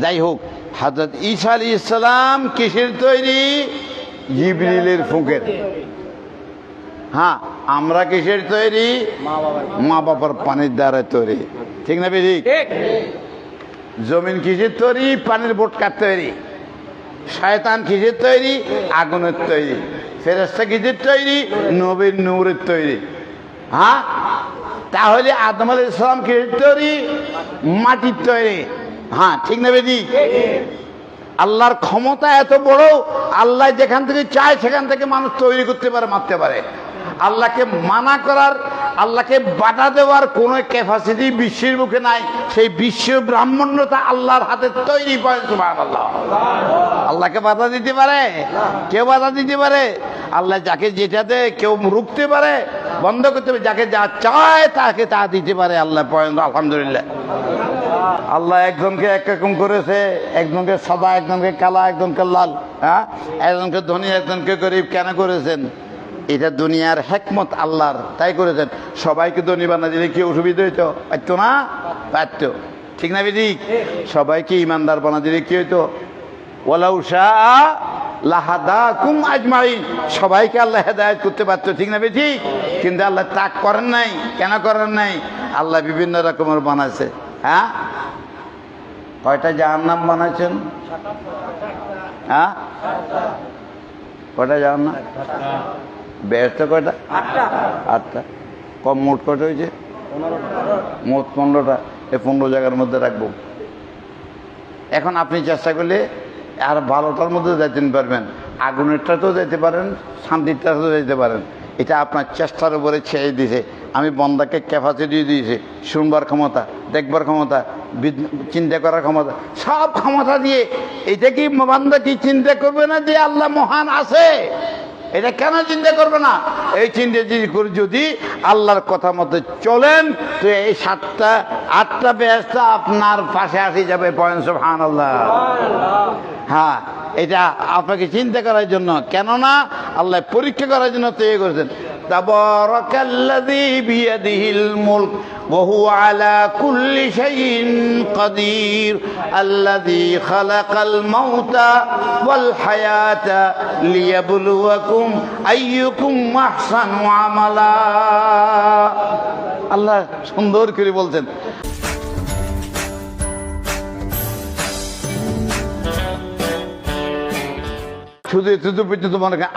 যাই হোক হাজরত ঈসা আলী ইসলাম কিসের তৈরি? জিবরিলের ফুঁকের। হ্যাঁ আমরা কিসের তৈরি? মা বাবার পানির দ্বারা তৈরি। ঠিক না ঠিক। জমিন কিসের তৈরি? পানির বোটকার তৈরি। শয়তান কিসের তৈরি? আগুনের তৈরি। ফেরেস্তা কিসের তৈরি? নবীর নূরের তৈরি। হ্যাঁ? তাহলে আদম আল ইসলাম কিসের তৈরি? মাটির তৈরি। হ্যাঁ ঠিক না বেদি? আল্লাহর ক্ষমতা এত বড়, আল্লাহ যেখান থেকে চায় সেখান থেকে মানুষ তৈরি করতে পারে, মারতে পারে। আল্লাহকে মানা করার, আল্লাহকে বাধা দেওয়ার কোনো ক্যাপাসিটি বিশ্বের মুখে নাই। সেই বিশ্ব ব্রাহ্মণ্যতা আল্লাহর হাতে তৈরি করে আল্লাহ আল্লাহকে বাধা দিতে পারে? কেউ বাধা দিতে পারে? আল্লাহ যাকে যেটাতে কেউ রুখতে পারে। বন্ধ করতে পারে যাকে যা চায় তাকে তা দিতে পারে, আল্লাহ আলহামদুলিল্লাহ। আল্লাহ একজনকে একরকম করেছে, একজনকে সাদা একজনকে কালা, একজনকে লাল হ্যাঁ? একজনকে ধনী, একজনকে গরিব কেন করেছেন? এটা দুনিয়ার হেকমত আল্লাহর, তাই করেছেন। সবাইকে ধনী বানা দিলে কি অসুবিধা হইতো? পারত না? পারত। ঠিক না বিদিক সবাইকে ইমানদার বানা দিলে কি হইতো? লাহাদা কুম সবাইকে আল্লাহ হেদায়ত করতে পারতো, ঠিক না বেঠি কিন্তু আল্লাহ তাক করেন নাই। কেন করেন নাই? আল্লাহ বিভিন্ন রকমের বানাইছে। হ্যাঁ? কয়টা জাহার নাম বানাইছেন? হ্যাঁ? কয়টা জাহার নাম বেরটা কয়টা? আটটা। আটটা। কম মোট কয়টা হয়েছে? মোট পনেরোটা। এই পনেরো জায়গার মধ্যে রাখব। এখন আপনি চেষ্টা করলে আর ভালোটার মধ্যে যাইতে পারবেন। আগুনেরটাতেও যেতে পারেন শান্তিরটাতেও যেতে পারেন। এটা আপনার চেষ্টার উপরে ছেড়ে দিয়েছে। আমি বন্দাকে ক্যাপাসিটি দিয়েছে। শুনবার ক্ষমতা। দেখবার ক্ষমতা চিন্তা করার ক্ষমতা, সব ক্ষমতা দিয়ে এটা কি বান্দা কি চিন্তা করবে না যে আল্লাহ মহান আছে? এটা কেন চিন্তা করবে না? এই চিন্তা যদি করে যদি আল্লাহর কথা মতো চলেন, তো এই সাতটা, আটটা ব্যস্ত আপনার পাশে আসে যাবে পয়েন্ট হান আল্লাহ হ্যাঁ এটা আপনাকে চিন্তা করার জন্য। কেননা আল্লাহ পরীক্ষা করার জন্য তৈরি করেছেন। তাবারাকাল্লাযী বিয়াদিহিল মুলক وهو على كل شيء قدير الذي خلق الموت والحياة ليبلوكم أيكم أحسن عملا আল্লাহ সুন্দর করে বলছেন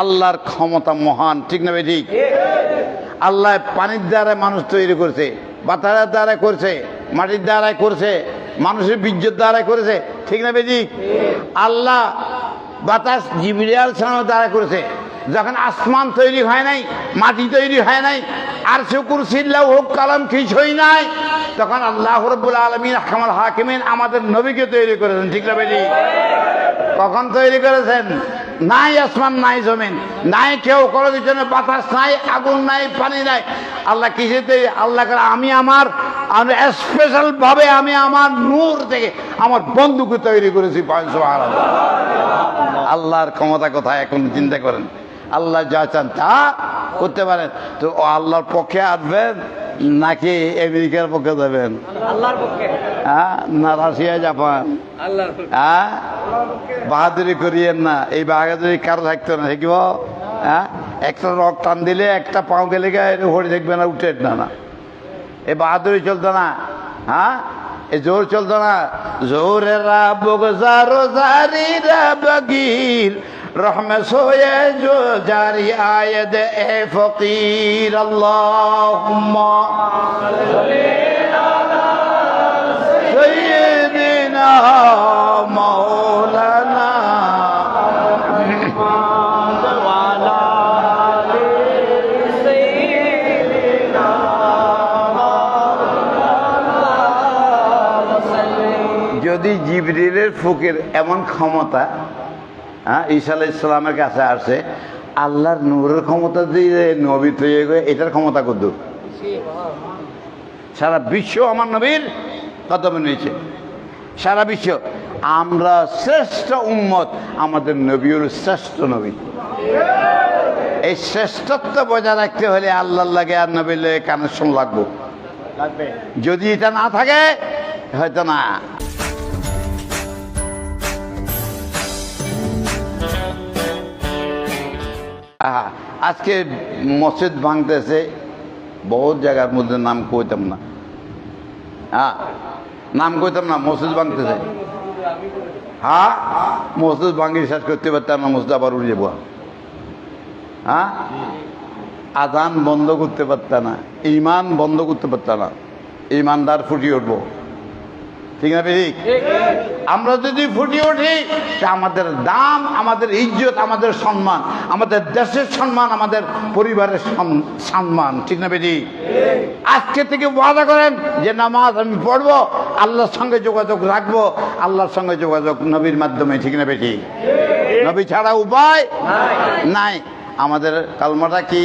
আল্লাহর ক্ষমতা মহান, ঠিক না ঠিক? আল্লাহ পানির দ্বারা মানুষ তৈরি করছে বাতারের দ্বারা করছে, মাটির দ্বারাই করছে, মানুষের বীর্যের দ্বারাই করেছে, ঠিক না বেজি আল্লাহ বাতাস জিবিরিয়াল ছাড়ানো দ্বারা করেছে, যখন আসমান তৈরি হয় নাই, মাটি তৈরি হয় নাই আর শুকুর সিল্লা হোক, কালাম কিছুই নাই, তখন আল্লাহ রব্বুল আলমিন হাকিমিন আমাদের নবীকে তৈরি করেছেন, ঠিক না বেজি কখন তৈরি করেছেন? নাই আসমান, নাই জমিন, নাই কেউ, কোনো পিছনে বাতাস নাই, আগুন নাই, পানি নাই। আল্লাহ কিসেতে আল্লাহ করে আমি আমার স্পেশাল ভাবে আমি আমার নূর থেকে আমার বন্ধুকে তৈরি করেছি আল্লাহর ক্ষমতা কোথায়? এখন চিন্তা করেন। আল্লাহ যা চান তা করতে পারেন। তো আল্লাহর পক্ষে আসবেন নাকি আমেরিকার পক্ষে যাবেন? আল্লাহর পক্ষে। হ্যাঁ না রাশিয়া জাপান হ্যাঁ বাহাদুরি করিয়েন না। এই বাহাদুরি কারও থাকতো না দেখিব? হ্যাঁ একটা রক টান দিলে একটা পাও গেলে হরে দেখবে না উঠে না না। এ বাহাদুরি চলতো না হ্যাঁ? এ জোর চলতো না। জোরে রহমে সোয়ে জো জারি আয়েদ এ ফকির আল্লাহুম্মা سيدنا مولانا যদি জিবরিলের ফুকের এমন ক্ষমতা হ্যাঁ ঈসা আলাহ ইসলামের কাছে আসে আল্লাহর নূরের ক্ষমতা দিয়ে নবী তৈরি করে এটার ক্ষমতা কত সারা বিশ্ব আমার নবীর কদমে নিয়েছে সারা বিশ্ব। আমরা শ্রেষ্ঠ উম্মত আমাদের নবীর শ্রেষ্ঠ নবী। এই শ্রেষ্ঠত্ব বজায় রাখতে হলে আল্লাহ লাগে আর নবীর কানেকশন লাগবো। যদি এটা না থাকে হয়তো না। আজকে মসজিদ ভাঙতেছে বহুত জায়গার মধ্যে নাম কইতাম না। হ্যাঁ নাম কইতাম না, মসজিদ ভাঙতে চাই হ্যাঁ? মসজিদ ভাঙি শেষ করতে পারতাম না, মসজিদ আবার উড়ে যাব হ্যাঁ? আজান বন্ধ করতে পারত না ইমান বন্ধ করতে পারত না ইমানদার ফুটিয়ে উঠবো। ঠিক না ঠিক আমরা যদি ফুটিয়ে উঠি আমাদের দাম আমাদের ইজ্জত আমাদের সম্মান আমাদের দেশের সম্মান আমাদের পরিবারের সম- সম্মান ঠিক না বেটি আজকে থেকে ওয়াদা করেন যে নামাজ আমি পড়ব আল্লাহর সঙ্গে যোগাযোগ রাখব আল্লাহর সঙ্গে যোগাযোগ নবীর মাধ্যমে ঠিক না বেটি নবী ছাড়া উপায় নাই। আমাদের কালমাটা কি?